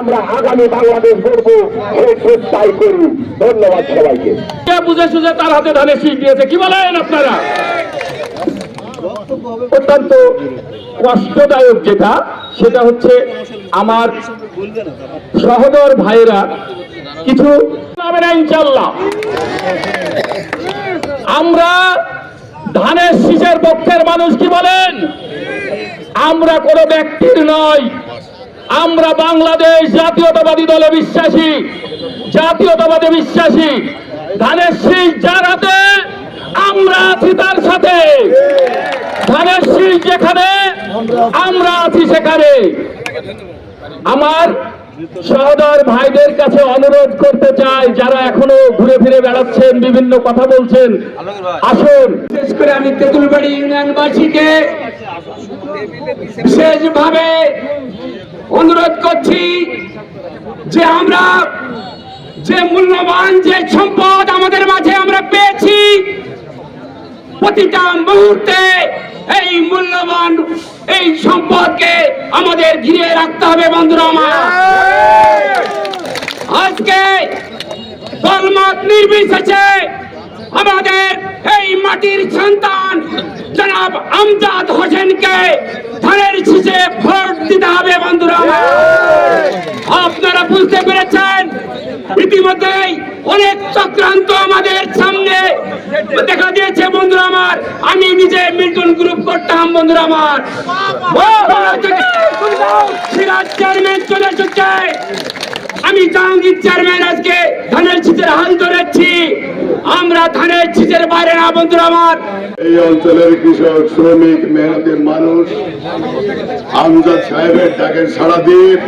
আমরা আগামী বাংলাদেশ গড়ব সেই চেষ্টাই করি। ধন্যবাদ সবাইকে। কে বুঝে সুঝে তার হাতে ধানের শীষ দিয়েছে, কি বলেন আপনারা? অত্যন্ত কষ্টদায়ক যেটা, সেটা হচ্ছে আমার সহদর ভাইয়েরা কিছু আমরা ধানের শীষের পক্ষের মানুষ কি বলেন? আমরা কোনো ব্যক্তির নয়। আমরা বাংলাদেশ জাতীয়তাবাদী দলে বিশ্বাসী, জাতীয়তাবাদে বিশ্বাসী। ধানের শীষ যার হাতে, আমরা আছি তার সাথে। ধানের শীষ যেখানে, আমরা আছি সেখানে। আমার সহদর ভাইদের কাছে অনুরোধ করতে চাই, যারা এখনও ঘুরে ফিরে বেড়াচ্ছেন, বিভিন্ন কথা বলছেন, আসুন। বিশেষ করে আমি তেঁতুলবাড়ি ইউনিয়নবাসীকে বিশেষভাবে যে আমরা, যে মূল্যবান, যে সম্পদ আমাদের মাঝে আমরা পেয়েছি, প্রতিটা মুহূর্তে এই মূল্যবান, এই সম্পদকে আমাদের ঘিরে রাখতে হবে, বন্ধুরা আমার আজকে দলমত নির্বিশেষে আমাদের এই মাটির সন্তান, জনাব আমজাদ হোসেনকে ধানের শীষে ভোট দিতে হবে, বন্ধুরা আমার। আপনারা বুঝতে পেরেছেন, ইতিমধ্যেই অনেক চক্রান্ত আমাদের সামনে দেখা দিয়েছে বন্ধুরা আমার। আমি নিজে মিল্টন গ্রুপ করতাম বন্ধুরা আমার। সিরাজ চেয়ারম্যান চলে এসেছে। আমি জাহাঙ্গীর চেয়ারম্যান আজকে ধানের শীতের হাল ধরেছি। আমরা ধানের শীতের বাইরে না, বন্ধুরা আমার। এই অঞ্চলের কৃষক, শ্রমিক, মেহনতের মানুষ, আমজাদ সাহেবের ডাকে সারা দিন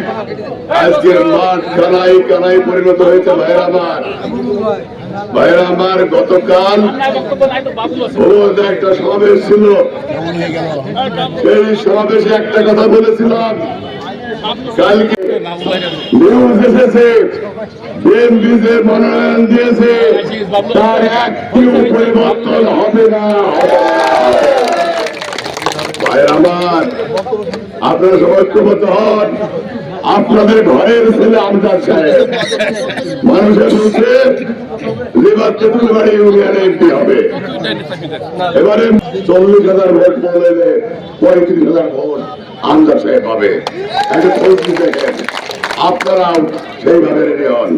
আজকের মাঠ কানাই কানাই পরিণত হয়েছে ভাইরা আমার। ভাইরা আমার, গতকাল একটা সমাবেশ ছিল। সেই সমাবেশে একটা কথা বলেছিলাম। কালকে নিউজ এসেছে বিএনপি মনোনয়ন দিয়েছে, তার একটিও পরিবর্তন হবে না। আপনারা সবাই হন। আপনাদের ঘরের ছেলে আমজাদ সাহেব। মানুষের বলছে লিবার ইউনিয়নে এমপি হবে। এবারে চল্লিশ হাজার ভোট পড়লে পঁয়ত্রিশ হাজার ভোট। আমজাদ সাহেব পাবে একটা ফলকি দেখেন আপনারাও সেইভাবে রেডি হন।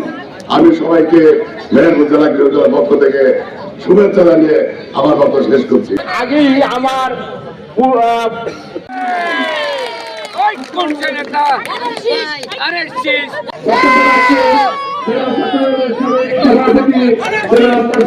আমি সবাইকে মেহেরপুর জেলা গৃহ জেলার পক্ষ থেকে শুভেচ্ছা জানিয়ে আমার বক্তব্য শেষ করছি। আগেই আমার আরে